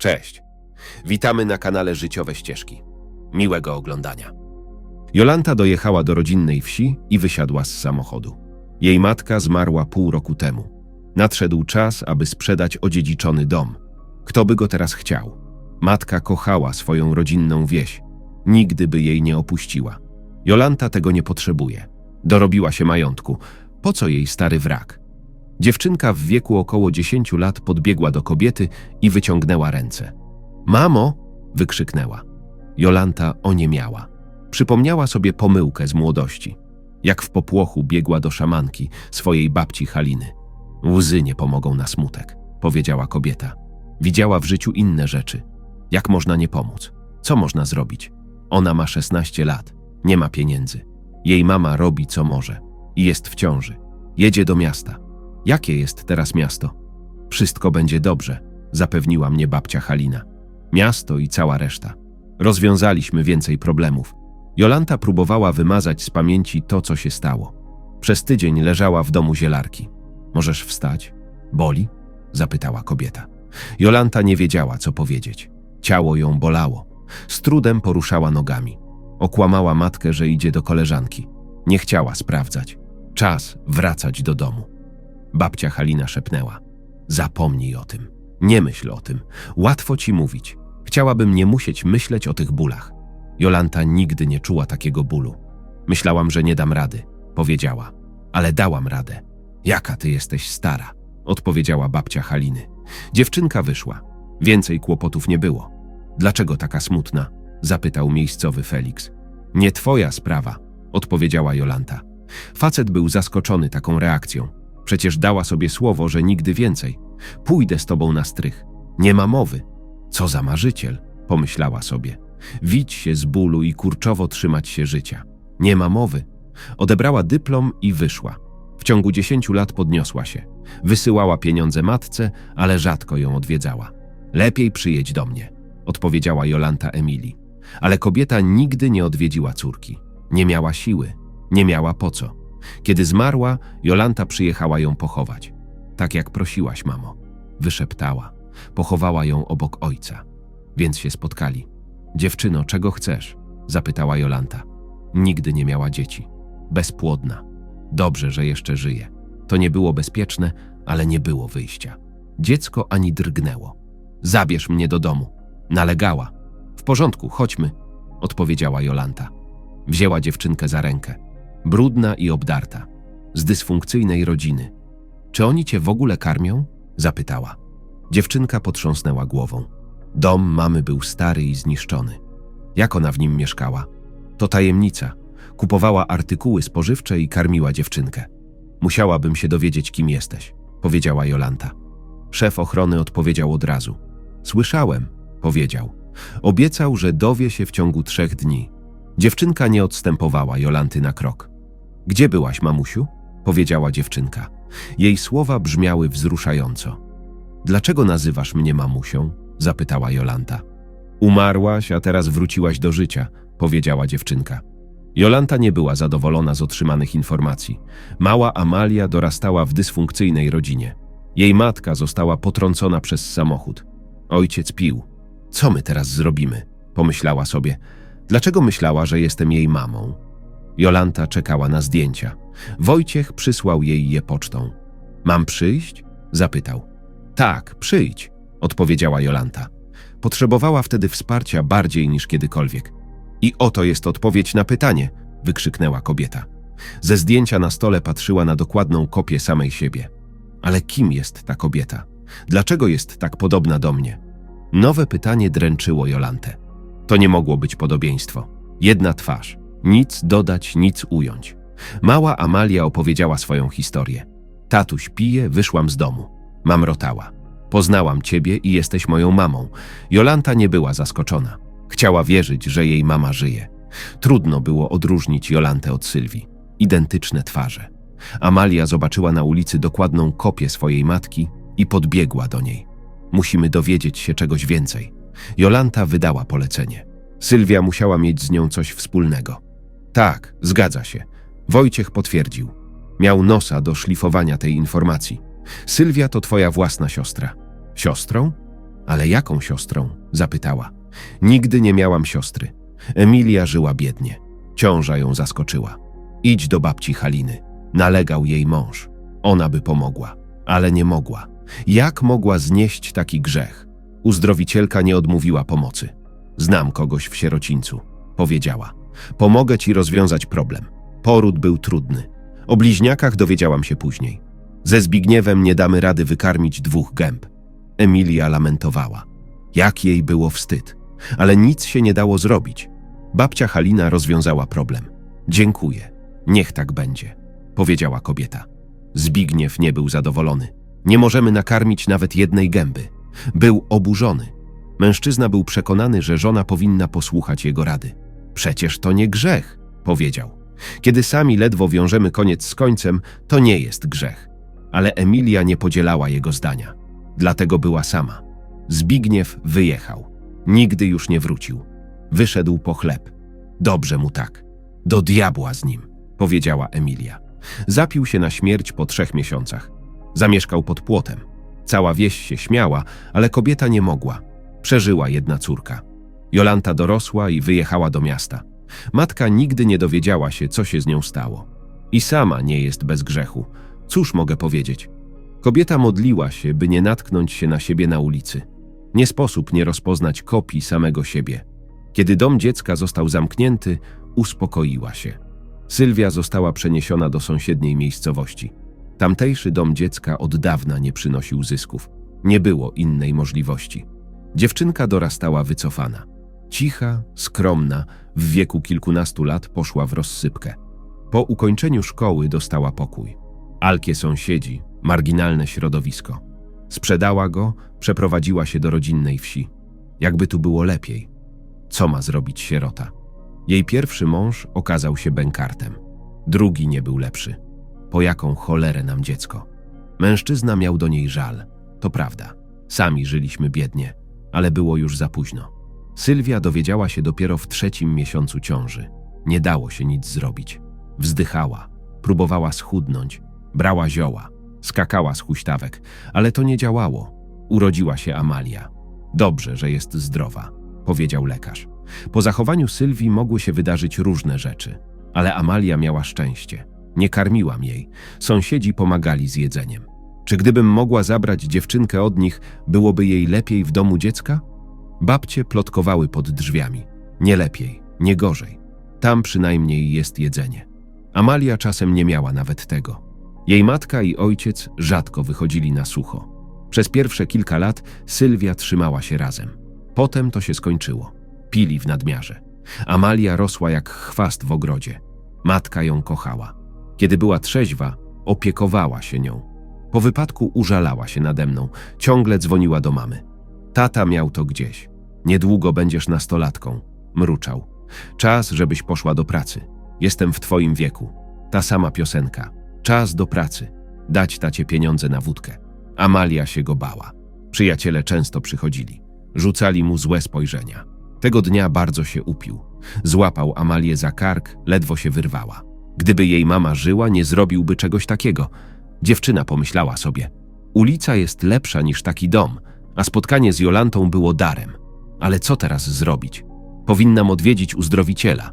Cześć. Witamy na kanale Życiowe Ścieżki. Miłego oglądania. Jolanta dojechała do rodzinnej wsi i wysiadła z samochodu. Jej matka zmarła pół roku temu. Nadszedł czas, aby sprzedać odziedziczony dom. Kto by go teraz chciał? Matka kochała swoją rodzinną wieś. Nigdy by jej nie opuściła. Jolanta tego nie potrzebuje. Dorobiła się majątku. Po co jej stary wrak? Dziewczynka w wieku około 10 lat podbiegła do kobiety i wyciągnęła ręce. Mamo! wykrzyknęła. Jolanta oniemiała. Przypomniała sobie pomyłkę z młodości. Jak w popłochu biegła do szamanki, swojej babci Haliny. Łzy nie pomogą na smutek, powiedziała kobieta. Widziała w życiu inne rzeczy. Jak można nie pomóc? Co można zrobić? Ona ma 16 lat, nie ma pieniędzy. Jej mama robi co może i jest w ciąży. Jedzie do miasta. Jakie jest teraz miasto? Wszystko będzie dobrze, zapewniła mnie babcia Halina. Miasto i cała reszta. Rozwiązaliśmy więcej problemów. Jolanta próbowała wymazać z pamięci to, co się stało. Przez tydzień leżała w domu zielarki. Możesz wstać? Boli? zapytała kobieta. Jolanta nie wiedziała, co powiedzieć. Ciało ją bolało. Z trudem poruszała nogami. Okłamała matkę, że idzie do koleżanki. Nie chciała sprawdzać. Czas wracać do domu. Babcia Halina szepnęła. Zapomnij o tym. Nie myśl o tym. Łatwo ci mówić. Chciałabym nie musieć myśleć o tych bólach. Jolanta nigdy nie czuła takiego bólu. Myślałam, że nie dam rady, powiedziała. Ale dałam radę. Jaka ty jesteś stara, odpowiedziała babcia Haliny. Dziewczynka wyszła. Więcej kłopotów nie było. Dlaczego taka smutna? zapytał miejscowy Felix. Nie twoja sprawa, odpowiedziała Jolanta. Facet był zaskoczony taką reakcją. Przecież dała sobie słowo, że nigdy więcej. Pójdę z tobą na strych. Nie ma mowy. Co za marzyciel, pomyślała sobie. Wić się z bólu i kurczowo trzymać się życia. Nie ma mowy. Odebrała dyplom i wyszła. W ciągu dziesięciu lat podniosła się. Wysyłała pieniądze matce, ale rzadko ją odwiedzała. Lepiej przyjedź do mnie, odpowiedziała Jolanta Emilii. Ale kobieta nigdy nie odwiedziła córki. Nie miała siły, nie miała po co. Kiedy zmarła, Jolanta przyjechała ją pochować. Tak jak prosiłaś, mamo. Wyszeptała. Pochowała ją obok ojca. Więc się spotkali. Dziewczyno, czego chcesz? Zapytała Jolanta. Nigdy nie miała dzieci. Bezpłodna. Dobrze, że jeszcze żyje. To nie było bezpieczne, ale nie było wyjścia. Dziecko ani drgnęło. Zabierz mnie do domu. Nalegała. W porządku, chodźmy, odpowiedziała Jolanta. Wzięła dziewczynkę za rękę. Brudna i obdarta. Z dysfunkcyjnej rodziny. Czy oni cię w ogóle karmią? Zapytała. Dziewczynka potrząsnęła głową. Dom mamy był stary i zniszczony. Jak ona w nim mieszkała? To tajemnica. Kupowała artykuły spożywcze i karmiła dziewczynkę. Musiałabym się dowiedzieć, kim jesteś, powiedziała Jolanta. Szef ochrony odpowiedział od razu. Słyszałem, powiedział. Obiecał, że dowie się w ciągu trzech dni. Dziewczynka nie odstępowała Jolanty na krok. Gdzie byłaś, mamusiu? powiedziała dziewczynka. Jej słowa brzmiały wzruszająco. Dlaczego nazywasz mnie mamusią? zapytała Jolanta. Umarłaś, a teraz wróciłaś do życia, powiedziała dziewczynka. Jolanta nie była zadowolona z otrzymanych informacji. Mała Amalia dorastała w dysfunkcyjnej rodzinie. Jej matka została potrącona przez samochód. Ojciec pił. Co my teraz zrobimy? Pomyślała sobie. Dlaczego myślała, że jestem jej mamą? Jolanta czekała na zdjęcia. Wojciech przysłał jej je pocztą. Mam przyjść? zapytał. Tak, przyjdź, odpowiedziała Jolanta. Potrzebowała wtedy wsparcia bardziej niż kiedykolwiek. I oto jest odpowiedź na pytanie, wykrzyknęła kobieta. Ze zdjęcia na stole patrzyła na dokładną kopię samej siebie. Ale kim jest ta kobieta? Dlaczego jest tak podobna do mnie? Nowe pytanie dręczyło Jolantę. To nie mogło być podobieństwo. Jedna twarz. Nic dodać, nic ująć. Mała Amalia opowiedziała swoją historię. Tatuś pije, wyszłam z domu. Mamrotała. Poznałam ciebie i jesteś moją mamą. Jolanta nie była zaskoczona. Chciała wierzyć, że jej mama żyje. Trudno było odróżnić Jolantę od Sylwii. Identyczne twarze. Amalia zobaczyła na ulicy dokładną kopię swojej matki i podbiegła do niej. Musimy dowiedzieć się czegoś więcej. Jolanta wydała polecenie. Sylwia musiała mieć z nią coś wspólnego. Tak, zgadza się. Wojciech potwierdził. Miał nosa do szlifowania tej informacji. Sylwia to twoja własna siostra. Siostrą? Ale jaką siostrą? zapytała. Nigdy nie miałam siostry. Emilia żyła biednie. Ciąża ją zaskoczyła. Idź do babci Haliny. Nalegał jej mąż. Ona by pomogła, ale nie mogła. Jak mogła znieść taki grzech? Uzdrowicielka nie odmówiła pomocy. Znam kogoś w sierocińcu, powiedziała. Pomogę ci rozwiązać problem. Poród był trudny. O bliźniakach dowiedziałam się później. Ze Zbigniewem nie damy rady wykarmić dwóch gęb. Emilia lamentowała. Jak jej było wstyd. Ale nic się nie dało zrobić. Babcia Halina rozwiązała problem. Dziękuję. Niech tak będzie, powiedziała kobieta. Zbigniew nie był zadowolony. Nie możemy nakarmić nawet jednej gęby. Był oburzony. Mężczyzna był przekonany, że żona powinna posłuchać jego rady. Przecież to nie grzech, powiedział. Kiedy sami ledwo wiążemy koniec z końcem, to nie jest grzech. Ale Emilia nie podzielała jego zdania. Dlatego była sama. Zbigniew wyjechał. Nigdy już nie wrócił. Wyszedł po chleb. Dobrze mu tak. Do diabła z nim, powiedziała Emilia. Zapił się na śmierć po trzech miesiącach. Zamieszkał pod płotem. Cała wieś się śmiała, ale kobieta nie mogła. Przeżyła jedna córka. Jolanta dorosła i wyjechała do miasta. Matka nigdy nie dowiedziała się, co się z nią stało. I sama nie jest bez grzechu. Cóż mogę powiedzieć? Kobieta modliła się, by nie natknąć się na siebie na ulicy. Nie sposób nie rozpoznać kopii samego siebie. Kiedy dom dziecka został zamknięty, uspokoiła się. Sylwia została przeniesiona do sąsiedniej miejscowości. Tamtejszy dom dziecka od dawna nie przynosił zysków. Nie było innej możliwości. Dziewczynka dorastała wycofana. Cicha, skromna, w wieku kilkunastu lat poszła w rozsypkę. Po ukończeniu szkoły dostała pokój. Alkie sąsiedzi, marginalne środowisko. Sprzedała go, przeprowadziła się do rodzinnej wsi. Jakby tu było lepiej. Co ma zrobić sierota? Jej pierwszy mąż okazał się bękartem. Drugi nie był lepszy. Po jaką cholerę nam dziecko? Mężczyzna miał do niej żal. To prawda. Sami żyliśmy biednie, ale było już za późno. Sylwia dowiedziała się dopiero w trzecim miesiącu ciąży. Nie dało się nic zrobić. Wzdychała, próbowała schudnąć, brała zioła, skakała z huśtawek, ale to nie działało. Urodziła się Amalia. Dobrze, że jest zdrowa, powiedział lekarz. Po zachowaniu Sylwii mogły się wydarzyć różne rzeczy, ale Amalia miała szczęście. Nie karmiłam jej. Sąsiedzi pomagali z jedzeniem. Czy gdybym mogła zabrać dziewczynkę od nich, byłoby jej lepiej w domu dziecka? Babcie plotkowały pod drzwiami. Nie lepiej, nie gorzej. Tam przynajmniej jest jedzenie. Amalia czasem nie miała nawet tego. Jej matka i ojciec rzadko wychodzili na sucho. Przez pierwsze kilka lat Sylwia trzymała się razem. Potem to się skończyło. Pili w nadmiarze. Amalia rosła jak chwast w ogrodzie. Matka ją kochała. Kiedy była trzeźwa, opiekowała się nią. Po wypadku użalała się nade mną, ciągle dzwoniła do mamy. Tata miał to gdzieś. Niedługo będziesz nastolatką, mruczał. Czas, żebyś poszła do pracy. Jestem w twoim wieku. Ta sama piosenka. Czas do pracy. Dać tacie pieniądze na wódkę. Amalia się go bała. Przyjaciele często przychodzili. Rzucali mu złe spojrzenia. Tego dnia bardzo się upił. Złapał Amalię za kark, ledwo się wyrwała. Gdyby jej mama żyła, nie zrobiłby czegoś takiego. Dziewczyna pomyślała sobie: Ulica jest lepsza niż taki dom, a spotkanie z Jolantą było darem. Ale co teraz zrobić? Powinnam odwiedzić uzdrowiciela.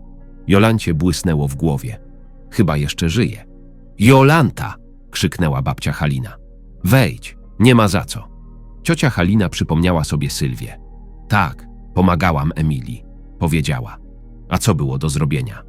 Jolancie błysnęło w głowie. Chyba jeszcze żyje. Jolanta! krzyknęła babcia Halina. Wejdź, nie ma za co. Ciocia Halina przypomniała sobie Sylwię. Tak, pomagałam Emilii, powiedziała. A co było do zrobienia?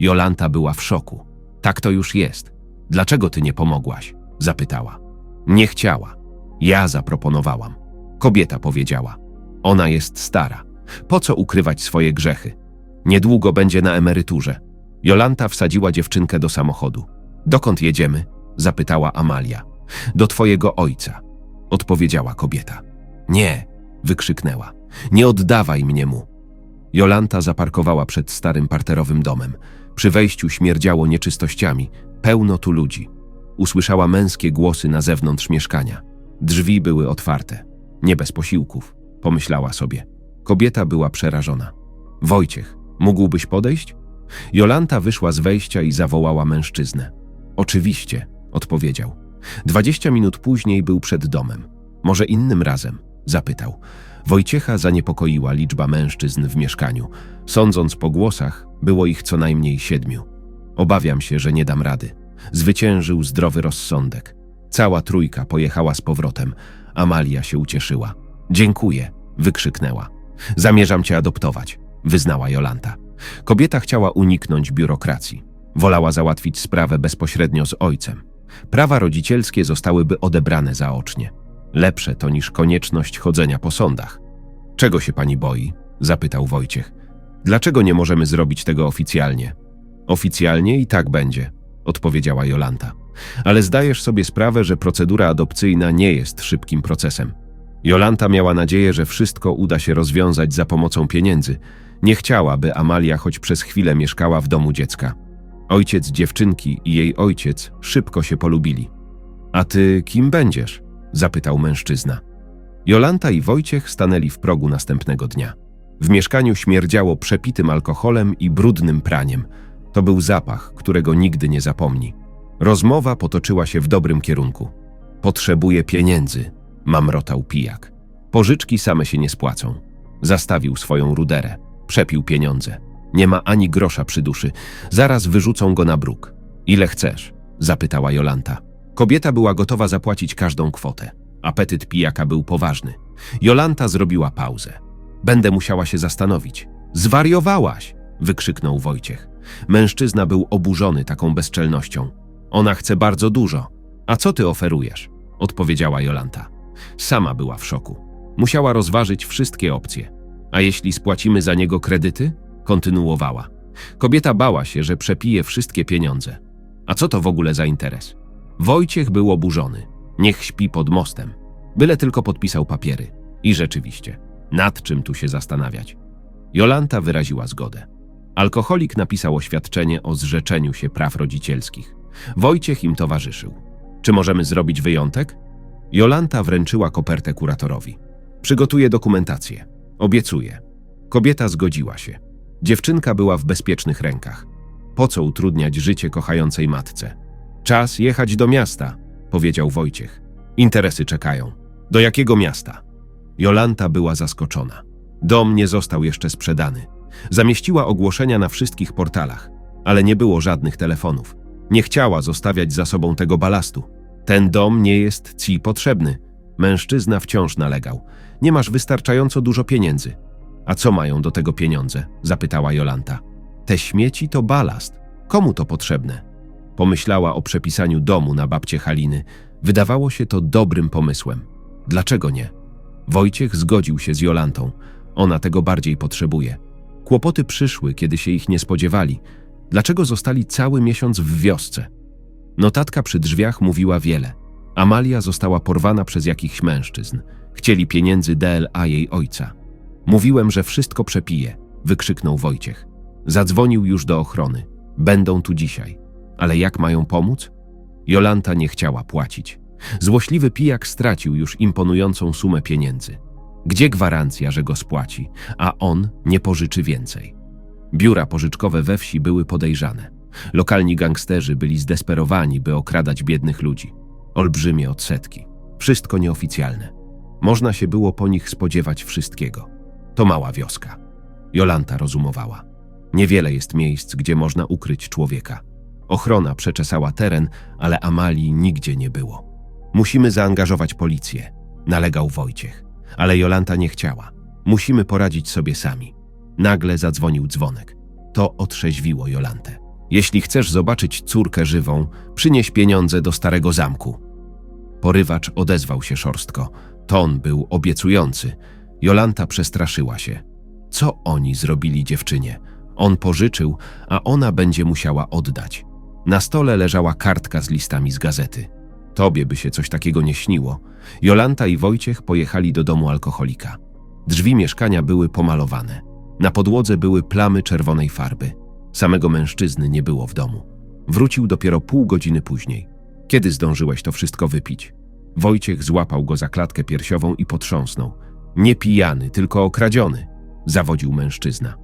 Jolanta była w szoku. Tak to już jest. Dlaczego ty nie pomogłaś? zapytała. Nie chciała. Ja zaproponowałam. Kobieta powiedziała. Ona jest stara. Po co ukrywać swoje grzechy? Niedługo będzie na emeryturze. Jolanta wsadziła dziewczynkę do samochodu. Dokąd jedziemy? zapytała Amalia. Do twojego ojca, odpowiedziała kobieta. Nie, wykrzyknęła. Nie oddawaj mnie mu. Jolanta zaparkowała przed starym parterowym domem. Przy wejściu śmierdziało nieczystościami. Pełno tu ludzi. Usłyszała męskie głosy na zewnątrz mieszkania. Drzwi były otwarte. Nie bez posiłków, pomyślała sobie. Kobieta była przerażona. Wojciech, mógłbyś podejść? Jolanta wyszła z wejścia i zawołała mężczyznę. Oczywiście, odpowiedział. Dwadzieścia minut później był przed domem. Może innym razem. Zapytał. Wojciecha zaniepokoiła liczba mężczyzn w mieszkaniu. Sądząc po głosach, było ich co najmniej siedmiu. Obawiam się, że nie dam rady. Zwyciężył zdrowy rozsądek. Cała trójka pojechała z powrotem. Amalia się ucieszyła. Dziękuję, wykrzyknęła. Zamierzam cię adoptować, wyznała Jolanta. Kobieta chciała uniknąć biurokracji. Wolała załatwić sprawę bezpośrednio z ojcem. Prawa rodzicielskie zostałyby odebrane zaocznie. Lepsze to niż konieczność chodzenia po sądach. Czego się pani boi? zapytał Wojciech. Dlaczego nie możemy zrobić tego oficjalnie? Oficjalnie i tak będzie, odpowiedziała Jolanta. Ale zdajesz sobie sprawę, że procedura adopcyjna nie jest szybkim procesem. Jolanta miała nadzieję, że wszystko uda się rozwiązać za pomocą pieniędzy. Nie chciała, by Amalia choć przez chwilę mieszkała w domu dziecka. Ojciec dziewczynki i jej ojciec szybko się polubili. A ty kim będziesz? zapytał mężczyzna. Jolanta i Wojciech stanęli w progu następnego dnia. W mieszkaniu śmierdziało przepitym alkoholem i brudnym praniem. To był zapach, którego nigdy nie zapomni. Rozmowa potoczyła się w dobrym kierunku. Potrzebuję pieniędzy, mamrotał pijak. Pożyczki same się nie spłacą. Zastawił swoją ruderę. Przepił pieniądze. Nie ma ani grosza przy duszy. Zaraz wyrzucą go na bruk. Ile chcesz? zapytała Jolanta. Kobieta była gotowa zapłacić każdą kwotę. Apetyt pijaka był poważny. Jolanta zrobiła pauzę. Będę musiała się zastanowić. Zwariowałaś! wykrzyknął Wojciech. Mężczyzna był oburzony taką bezczelnością. Ona chce bardzo dużo. A co ty oferujesz? odpowiedziała Jolanta. Sama była w szoku. Musiała rozważyć wszystkie opcje. A jeśli spłacimy za niego kredyty? Kontynuowała. Kobieta bała się, że przepije wszystkie pieniądze. A co to w ogóle za interes? Wojciech był oburzony. Niech śpi pod mostem. Byle tylko podpisał papiery. I rzeczywiście, nad czym tu się zastanawiać? Jolanta wyraziła zgodę. Alkoholik napisał oświadczenie o zrzeczeniu się praw rodzicielskich. Wojciech im towarzyszył. Czy możemy zrobić wyjątek? Jolanta wręczyła kopertę kuratorowi. Przygotuje dokumentację. Obiecuję. Kobieta zgodziła się. Dziewczynka była w bezpiecznych rękach. Po co utrudniać życie kochającej matce? Czas jechać do miasta, powiedział Wojciech. Interesy czekają. Do jakiego miasta? Jolanta była zaskoczona. Dom nie został jeszcze sprzedany. Zamieściła ogłoszenia na wszystkich portalach, ale nie było żadnych telefonów. Nie chciała zostawiać za sobą tego balastu. Ten dom nie jest ci potrzebny. Mężczyzna wciąż nalegał. Nie masz wystarczająco dużo pieniędzy. A co mają do tego pieniądze? zapytała Jolanta. Te śmieci to balast. Komu to potrzebne? Pomyślała o przepisaniu domu na babcie Haliny. Wydawało się to dobrym pomysłem. Dlaczego nie? Wojciech zgodził się z Jolantą. Ona tego bardziej potrzebuje. Kłopoty przyszły, kiedy się ich nie spodziewali. Dlaczego zostali cały miesiąc w wiosce? Notatka przy drzwiach mówiła wiele. Amalia została porwana przez jakichś mężczyzn. Chcieli pieniędzy DLA jej ojca. Mówiłem, że wszystko przepije, wykrzyknął Wojciech. Zadzwonił już do ochrony. Będą tu dzisiaj. Ale jak mają pomóc? Jolanta nie chciała płacić. Złośliwy pijak stracił już imponującą sumę pieniędzy. Gdzie gwarancja, że go spłaci, a on nie pożyczy więcej? Biura pożyczkowe we wsi były podejrzane. Lokalni gangsterzy byli zdesperowani, by okradać biednych ludzi. Olbrzymie odsetki. Wszystko nieoficjalne. Można się było po nich spodziewać wszystkiego. To mała wioska. Jolanta rozumowała. Niewiele jest miejsc, gdzie można ukryć człowieka. Ochrona przeczesała teren, ale Amalii nigdzie nie było. Musimy zaangażować policję, nalegał Wojciech. Ale Jolanta nie chciała. Musimy poradzić sobie sami. Nagle zadzwonił dzwonek. To otrzeźwiło Jolantę. Jeśli chcesz zobaczyć córkę żywą, przynieś pieniądze do starego zamku. Porywacz odezwał się szorstko. Ton był obiecujący. Jolanta przestraszyła się. Co oni zrobili dziewczynie? On pożyczył, a ona będzie musiała oddać. Na stole leżała kartka z listami z gazety. Tobie by się coś takiego nie śniło. Jolanta i Wojciech pojechali do domu alkoholika. Drzwi mieszkania były pomalowane. Na podłodze były plamy czerwonej farby. Samego mężczyzny nie było w domu. Wrócił dopiero pół godziny później. Kiedy zdążyłeś to wszystko wypić? Wojciech złapał go za klatkę piersiową i potrząsnął. Nie pijany, tylko okradziony, zawodził mężczyzna.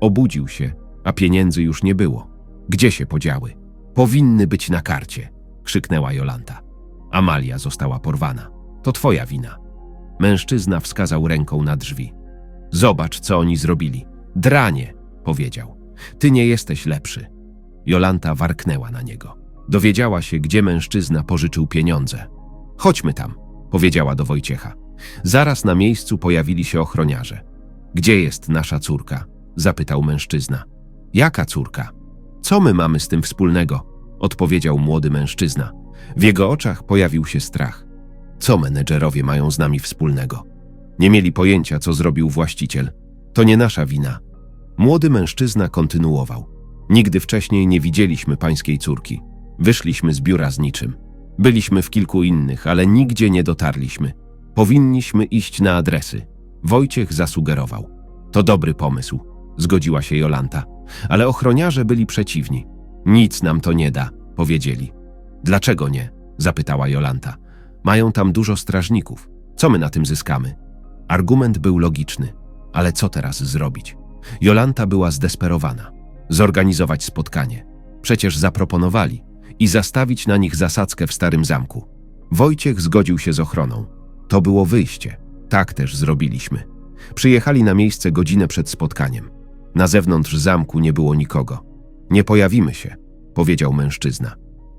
Obudził się, a pieniędzy już nie było. Gdzie się podziały? Powinny być na karcie, krzyknęła Jolanta. Amalia została porwana. To twoja wina. Mężczyzna wskazał ręką na drzwi. Zobacz, co oni zrobili. Dranie, powiedział. Ty nie jesteś lepszy. Jolanta warknęła na niego. Dowiedziała się, gdzie mężczyzna pożyczył pieniądze. Chodźmy tam, powiedziała do Wojciecha. Zaraz na miejscu pojawili się ochroniarze. Gdzie jest nasza córka? zapytał mężczyzna. Jaka córka? Co my mamy z tym wspólnego? odpowiedział młody mężczyzna. W jego oczach pojawił się strach. Co menedżerowie mają z nami wspólnego? Nie mieli pojęcia, co zrobił właściciel. To nie nasza wina. Młody mężczyzna kontynuował. Nigdy wcześniej nie widzieliśmy pańskiej córki. Wyszliśmy z biura z niczym. Byliśmy w kilku innych, ale nigdzie nie dotarliśmy. Powinniśmy iść na adresy. Wojciech zasugerował. To dobry pomysł, zgodziła się Jolanta. Ale ochroniarze byli przeciwni. Nic nam to nie da, powiedzieli. Dlaczego nie? zapytała Jolanta. Mają tam dużo strażników. Co my na tym zyskamy? Argument był logiczny, ale co teraz zrobić? Jolanta była zdesperowana. Zorganizować spotkanie. Przecież zaproponowali i zastawić na nich zasadzkę w starym zamku. Wojciech zgodził się z ochroną. To było wyjście. Tak też zrobiliśmy. Przyjechali na miejsce godzinę przed spotkaniem. Na zewnątrz zamku nie było nikogo. Nie pojawimy się, powiedział mężczyzna.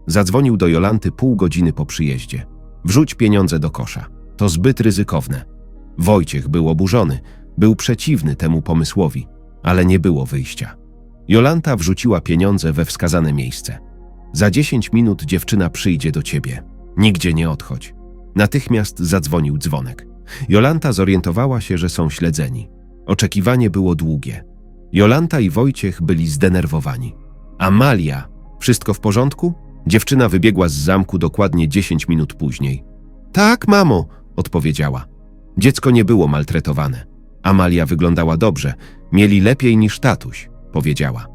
Zadzwonił do Jolanty pół godziny po przyjeździe. Wrzuć pieniądze do kosza. To zbyt ryzykowne. Wojciech był oburzony, był przeciwny temu pomysłowi, ale nie było wyjścia. Jolanta wrzuciła pieniądze we wskazane miejsce. Za dziesięć minut dziewczyna przyjdzie do ciebie. Nigdzie nie odchodź. Natychmiast zadzwonił dzwonek. Jolanta zorientowała się, że są śledzeni. Oczekiwanie było długie. Jolanta i Wojciech byli zdenerwowani. Amalia, wszystko w porządku? Dziewczyna wybiegła z zamku dokładnie 10 minut później. Tak, mamo, odpowiedziała. Dziecko nie było maltretowane. Amalia wyglądała dobrze, mieli lepiej niż tatuś, powiedziała.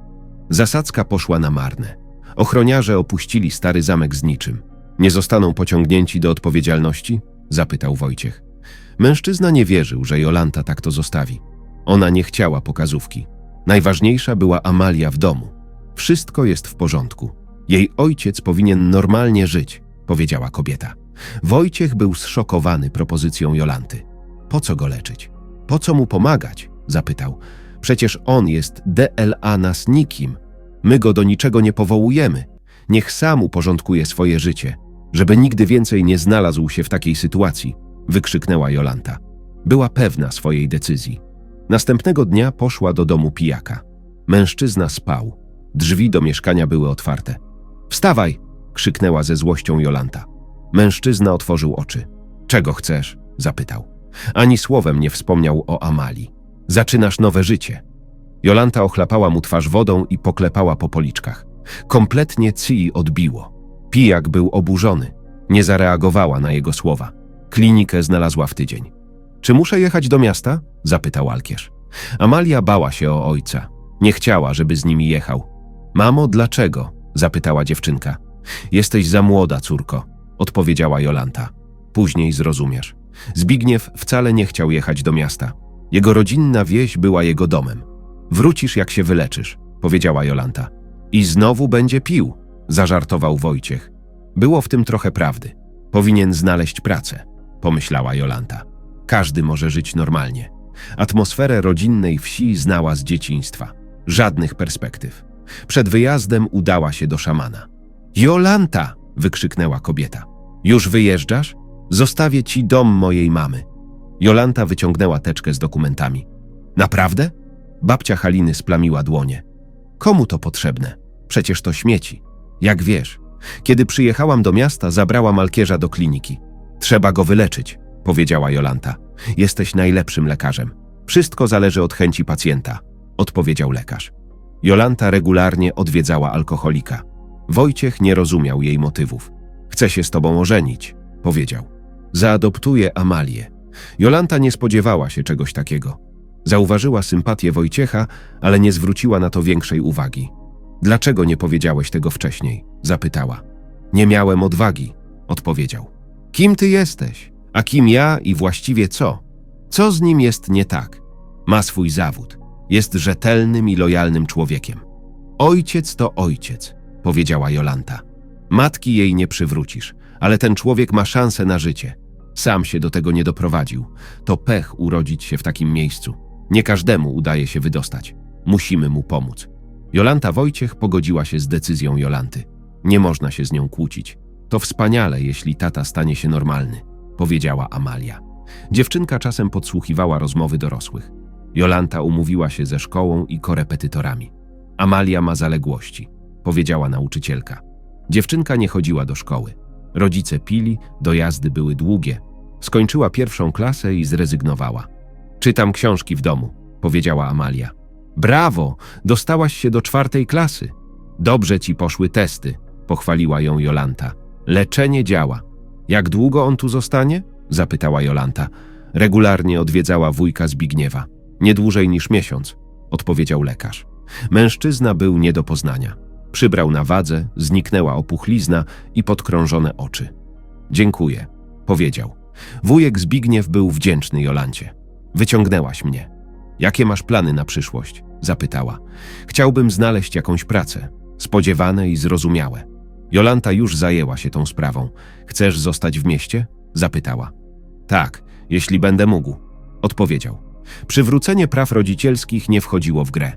Zasadzka poszła na marne. Ochroniarze opuścili stary zamek z niczym. Nie zostaną pociągnięci do odpowiedzialności? zapytał Wojciech. Mężczyzna nie wierzył, że Jolanta tak to zostawi. Ona nie chciała pokazówki. Najważniejsza była Amalia w domu. Wszystko jest w porządku. Jej ojciec powinien normalnie żyć, powiedziała kobieta. Wojciech był zszokowany propozycją Jolanty. Po co go leczyć? Po co mu pomagać? zapytał. Przecież on jest DLA nas nikim. My go do niczego nie powołujemy. Niech sam uporządkuje swoje życie, żeby nigdy więcej nie znalazł się w takiej sytuacji, wykrzyknęła Jolanta. Była pewna swojej decyzji. Następnego dnia poszła do domu pijaka. Mężczyzna spał. Drzwi do mieszkania były otwarte. Wstawaj! krzyknęła ze złością Jolanta. Mężczyzna otworzył oczy. Czego chcesz? zapytał. Ani słowem nie wspomniał o Amali. Zaczynasz nowe życie. Jolanta ochlapała mu twarz wodą i poklepała po policzkach. Kompletnie Cii odbiło. Pijak był oburzony. Nie zareagowała na jego słowa. Klinikę znalazła w tydzień. Czy muszę jechać do miasta? zapytał Alkierz. Amalia bała się o ojca. Nie chciała, żeby z nimi jechał. Mamo, dlaczego? zapytała dziewczynka. Jesteś za młoda, córko, odpowiedziała Jolanta. Później zrozumiesz. Zbigniew wcale nie chciał jechać do miasta. Jego rodzinna wieś była jego domem. Wrócisz, jak się wyleczysz, powiedziała Jolanta. I znowu będzie pił, zażartował Wojciech. Było w tym trochę prawdy. Powinien znaleźć pracę, pomyślała Jolanta. Każdy może żyć normalnie. Atmosferę rodzinnej wsi znała z dzieciństwa. Żadnych perspektyw. Przed wyjazdem udała się do szamana. Jolanta! wykrzyknęła kobieta. Już wyjeżdżasz? Zostawię ci dom mojej mamy. Jolanta wyciągnęła teczkę z dokumentami. Naprawdę? Babcia Haliny splamiła dłonie. Komu to potrzebne? Przecież to śmieci. Jak wiesz, kiedy przyjechałam do miasta, zabrałam Alkierza do kliniki. Trzeba go wyleczyć, powiedziała Jolanta. Jesteś najlepszym lekarzem. Wszystko zależy od chęci pacjenta, odpowiedział lekarz. Jolanta regularnie odwiedzała alkoholika. Wojciech nie rozumiał jej motywów. Chcę się z tobą ożenić, powiedział. Zaadoptuję Amalię. Jolanta nie spodziewała się czegoś takiego. Zauważyła sympatię Wojciecha, ale nie zwróciła na to większej uwagi. Dlaczego nie powiedziałeś tego wcześniej? zapytała. Nie miałem odwagi, odpowiedział. Kim ty jesteś? A kim ja i właściwie co? Co z nim jest nie tak? Ma swój zawód. Jest rzetelnym i lojalnym człowiekiem. Ojciec to ojciec, powiedziała Jolanta. Matki jej nie przywrócisz, ale ten człowiek ma szansę na życie. Sam się do tego nie doprowadził. To pech urodzić się w takim miejscu. Nie każdemu udaje się wydostać. Musimy mu pomóc. Jolanta Wojciech pogodziła się z decyzją Jolanty. Nie można się z nią kłócić. To wspaniale, jeśli tata stanie się normalny, powiedziała Amalia. Dziewczynka czasem podsłuchiwała rozmowy dorosłych. Jolanta umówiła się ze szkołą i korepetytorami. Amalia ma zaległości, powiedziała nauczycielka. Dziewczynka nie chodziła do szkoły. Rodzice pili, dojazdy były długie. Skończyła pierwszą klasę i zrezygnowała. Czytam książki w domu, powiedziała Amalia. Brawo, dostałaś się do czwartej klasy. Dobrze ci poszły testy, pochwaliła ją Jolanta. Leczenie działa. Jak długo on tu zostanie? zapytała Jolanta. Regularnie odwiedzała wujka Zbigniewa. Nie dłużej niż miesiąc, odpowiedział lekarz. Mężczyzna był nie do poznania. Przybrał na wadze, zniknęła opuchlizna i podkrążone oczy. Dziękuję, powiedział. Wujek Zbigniew był wdzięczny Jolancie. Wyciągnęłaś mnie. Jakie masz plany na przyszłość? zapytała. Chciałbym znaleźć jakąś pracę, spodziewane i zrozumiałe. Jolanta już zajęła się tą sprawą. Chcesz zostać w mieście? zapytała. Tak, jeśli będę mógł, odpowiedział. Przywrócenie praw rodzicielskich nie wchodziło w grę.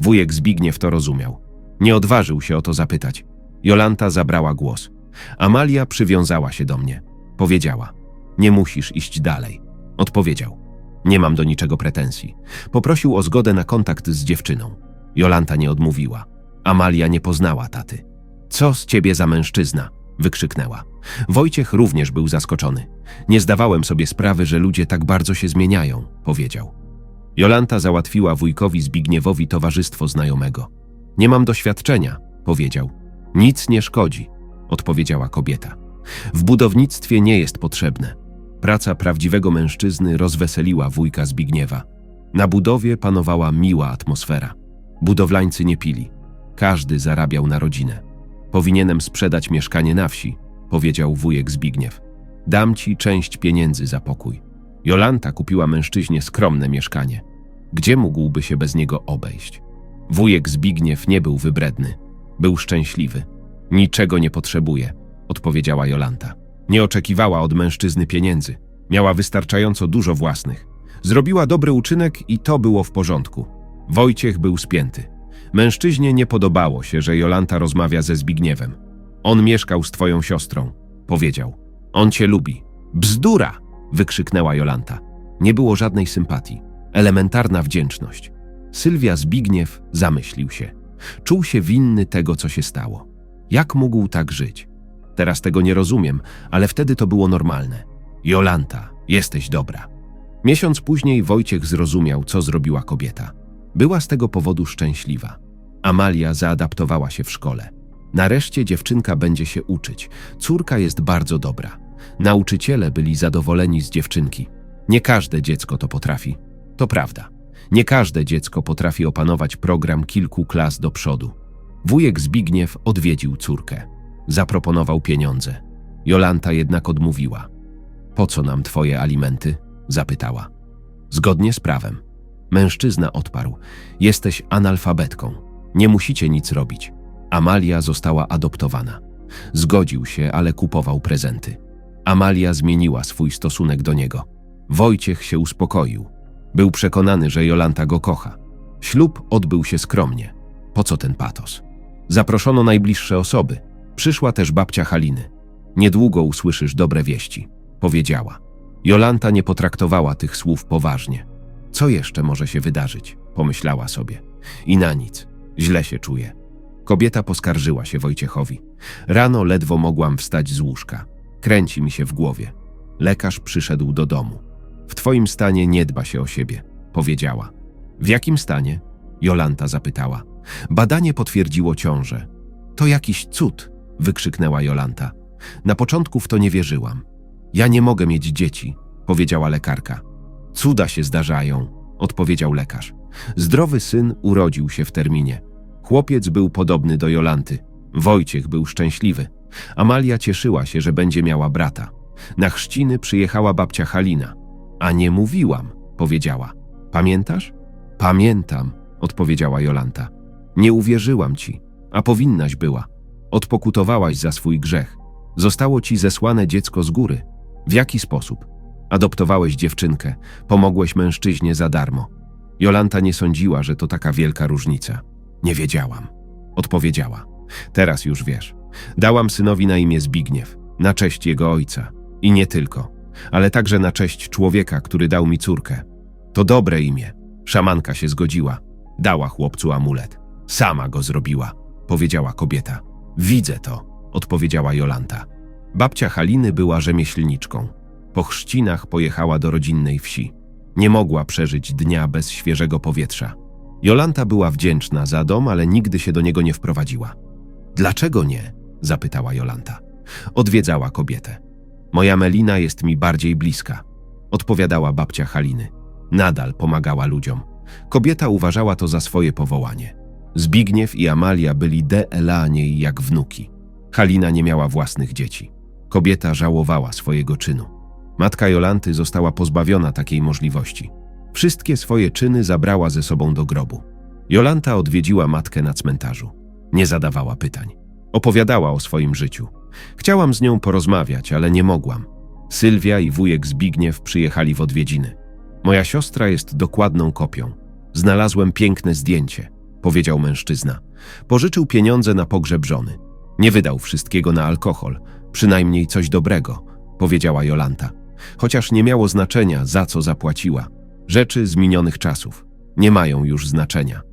Wujek Zbigniew to rozumiał. Nie odważył się o to zapytać. Jolanta zabrała głos. Amalia przywiązała się do mnie. Powiedziała: Nie musisz iść dalej. Odpowiedział: Nie mam do niczego pretensji. Poprosił o zgodę na kontakt z dziewczyną. Jolanta nie odmówiła. Amalia nie poznała taty. Co z ciebie za mężczyzna? wykrzyknęła. Wojciech również był zaskoczony. Nie zdawałem sobie sprawy, że ludzie tak bardzo się zmieniają, powiedział. Jolanta załatwiła wujkowi Zbigniewowi towarzystwo znajomego. Nie mam doświadczenia, powiedział. Nic nie szkodzi, odpowiedziała kobieta. W budownictwie nie jest potrzebne. Praca prawdziwego mężczyzny rozweseliła wujka Zbigniewa. Na budowie panowała miła atmosfera. Budowlańcy nie pili. Każdy zarabiał na rodzinę. Powinienem sprzedać mieszkanie na wsi, powiedział wujek Zbigniew. Dam ci część pieniędzy za pokój. Jolanta kupiła mężczyźnie skromne mieszkanie. Gdzie mógłby się bez niego obejść? Wujek Zbigniew nie był wybredny. Był szczęśliwy. Niczego nie potrzebuje, odpowiedziała Jolanta. Nie oczekiwała od mężczyzny pieniędzy. Miała wystarczająco dużo własnych. Zrobiła dobry uczynek i to było w porządku. Wojciech był spięty. Mężczyźnie nie podobało się, że Jolanta rozmawia ze Zbigniewem. On mieszkał z twoją siostrą, powiedział. On cię lubi. Bzdura! wykrzyknęła Jolanta. Nie było żadnej sympatii. Elementarna wdzięczność. Sylwia Zbigniew zamyślił się. Czuł się winny tego, co się stało. Jak mógł tak żyć? Teraz tego nie rozumiem, ale wtedy to było normalne. Jolanta, jesteś dobra. Miesiąc później Wojciech zrozumiał, co zrobiła kobieta. Była z tego powodu szczęśliwa. Amalia zaadaptowała się w szkole. Nareszcie dziewczynka będzie się uczyć. Córka jest bardzo dobra. Nauczyciele byli zadowoleni z dziewczynki. Nie każde dziecko to potrafi. To prawda. Nie każde dziecko potrafi opanować program kilku klas do przodu. Wujek Zbigniew odwiedził córkę. Zaproponował pieniądze. Jolanta jednak odmówiła. Po co nam twoje alimenty? zapytała. Zgodnie z prawem. Mężczyzna odparł: Jesteś analfabetką. Nie musicie nic robić. Amalia została adoptowana. Zgodził się, ale kupował prezenty. Amalia zmieniła swój stosunek do niego. Wojciech się uspokoił. Był przekonany, że Jolanta go kocha. Ślub odbył się skromnie. Po co ten patos? Zaproszono najbliższe osoby. Przyszła też babcia Haliny. Niedługo usłyszysz dobre wieści, powiedziała. Jolanta nie potraktowała tych słów poważnie. Co jeszcze może się wydarzyć? Pomyślała sobie. I na nic. Źle się czuje. Kobieta poskarżyła się Wojciechowi. Rano ledwo mogłam wstać z łóżka. Kręci mi się w głowie. Lekarz przyszedł do domu. W twoim stanie nie dba się o siebie, powiedziała. W jakim stanie? Jolanta zapytała. Badanie potwierdziło ciążę. To jakiś cud, wykrzyknęła Jolanta. Na początku w to nie wierzyłam. Ja nie mogę mieć dzieci, powiedziała lekarka. Cuda się zdarzają, odpowiedział lekarz. Zdrowy syn urodził się w terminie. Chłopiec był podobny do Jolanty. Wojciech był szczęśliwy. Amalia cieszyła się, że będzie miała brata. Na chrzciny przyjechała babcia Halina. A nie mówiłam, powiedziała. Pamiętasz? Pamiętam, odpowiedziała Jolanta. Nie uwierzyłam ci, a powinnaś była. Odpokutowałaś za swój grzech. Zostało ci zesłane dziecko z góry. W jaki sposób? Adoptowałeś dziewczynkę, pomogłeś mężczyźnie za darmo. Jolanta nie sądziła, że to taka wielka różnica. Nie wiedziałam. Odpowiedziała. Teraz już wiesz. Dałam synowi na imię Zbigniew, na cześć jego ojca. I nie tylko, ale także na cześć człowieka, który dał mi córkę. To dobre imię. Szamanka się zgodziła. Dała chłopcu amulet. Sama go zrobiła, powiedziała kobieta. Widzę to, odpowiedziała Jolanta. Babcia Haliny była rzemieślniczką. Po chrzcinach pojechała do rodzinnej wsi. Nie mogła przeżyć dnia bez świeżego powietrza. Jolanta była wdzięczna za dom, ale nigdy się do niego nie wprowadziła. Dlaczego nie? zapytała Jolanta. Odwiedzała kobietę. Moja Melina jest mi bardziej bliska, odpowiadała babcia Haliny. Nadal pomagała ludziom. Kobieta uważała to za swoje powołanie. Zbigniew i Amalia byli de Elaniej jak wnuki. Halina nie miała własnych dzieci. Kobieta żałowała swojego czynu. Matka Jolanty została pozbawiona takiej możliwości. Wszystkie swoje czyny zabrała ze sobą do grobu. Jolanta odwiedziła matkę na cmentarzu. Nie zadawała pytań. Opowiadała o swoim życiu. Chciałam z nią porozmawiać, ale nie mogłam. Sylwia i wujek Zbigniew przyjechali w odwiedziny. Moja siostra jest dokładną kopią. Znalazłem piękne zdjęcie, powiedział mężczyzna. Pożyczył pieniądze na pogrzeb żony. Nie wydał wszystkiego na alkohol, przynajmniej coś dobrego, powiedziała Jolanta. Chociaż nie miało znaczenia, za co zapłaciła. Rzeczy z minionych czasów nie mają już znaczenia.